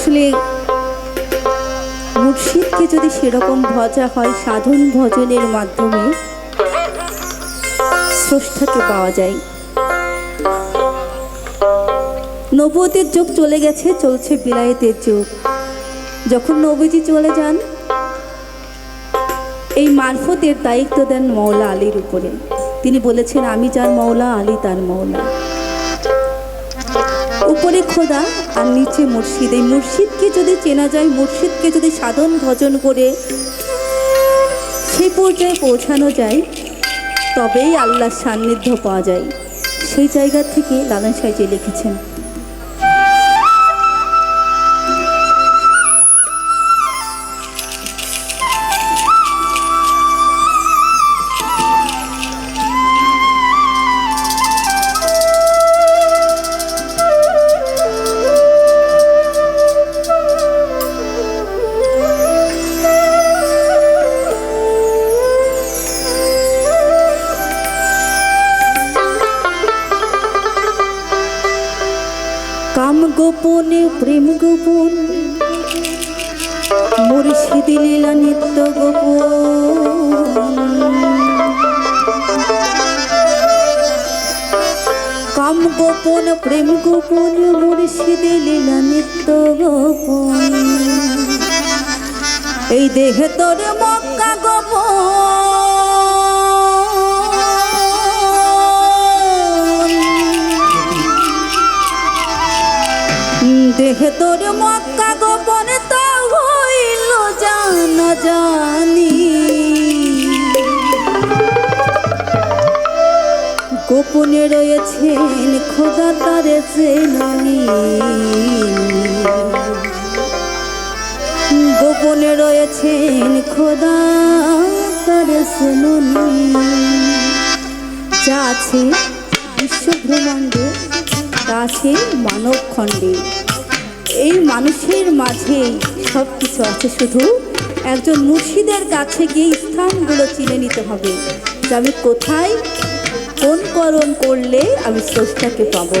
আসলে মুর্শিদকে যদি সেরকম ভজা হয় সাধন ভজনের মাধ্যমে, স্রষ্টাকে পাওয়া যায়। নবতের যুগ চলে গেছে, চলছে বিলায়েতের যুগ। যখন নবীজি চলে যান, এই মারফতের দায়িত্ব দেন মৌলা আলীর উপরে। তিনি বলেছেন, আমি যার মৌলা আলী তার মৌলা উপরে খোদা, আর নিচে মুর্শিদ। এই মুর্শিদকে যদি চেনা যায়, মুর্শিদকে যদি সাধন ভজন করে সে পর্যায়ে পৌঁছানো যায়, তবেই আল্লাহর সান্নিধ্য পাওয়া যায়। সেই জায়গা থেকে লালন সাইজে লিখেছেন প্রেম গোপন। মুর্শিদ লীলা নিত্য গোপন। কাম গোপন, প্রেম গোপন, মুর্শিদ লীলা নিত্য গোপন। এই দেহে তোর মক্কা গোপন। দেহে তোর মক্কা গোপন তা হইল জানা জানি। গোপনে রয়েছেন খোদা তারে চেননি গোপনে রয়েছেন খোদা তারে চেননি যা আছে বিশ্বব্রহ্মাণ্ডে, তা আছে মানব খণ্ডে এই মানুষের মাঝে সব কিছু আছে শুধু একজন মুর্শিদের কাছে গিয়ে স্থানগুলো চিনে নিতে হবে যে আমি কোথায়, কোন করণ করলে আমি স্রষ্টাকে পাবো।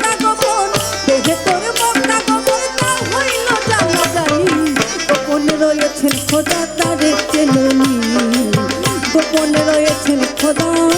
রয়েছেন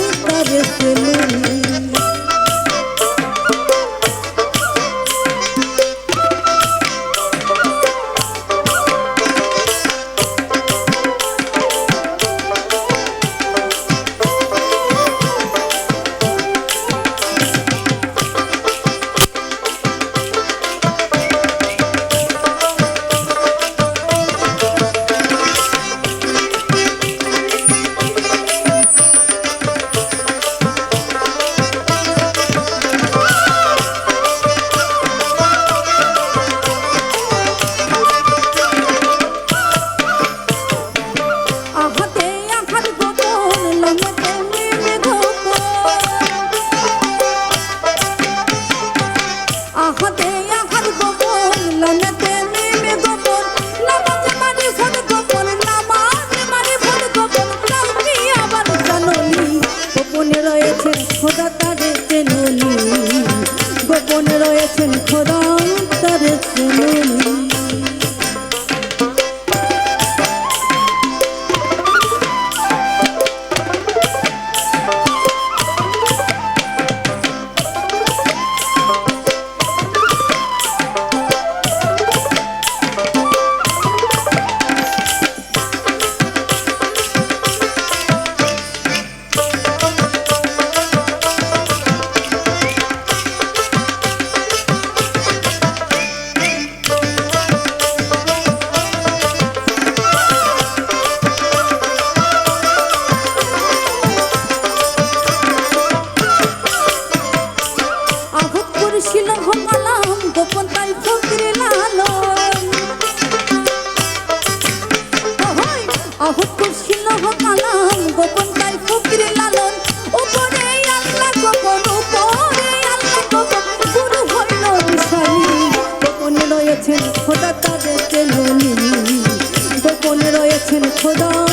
我都。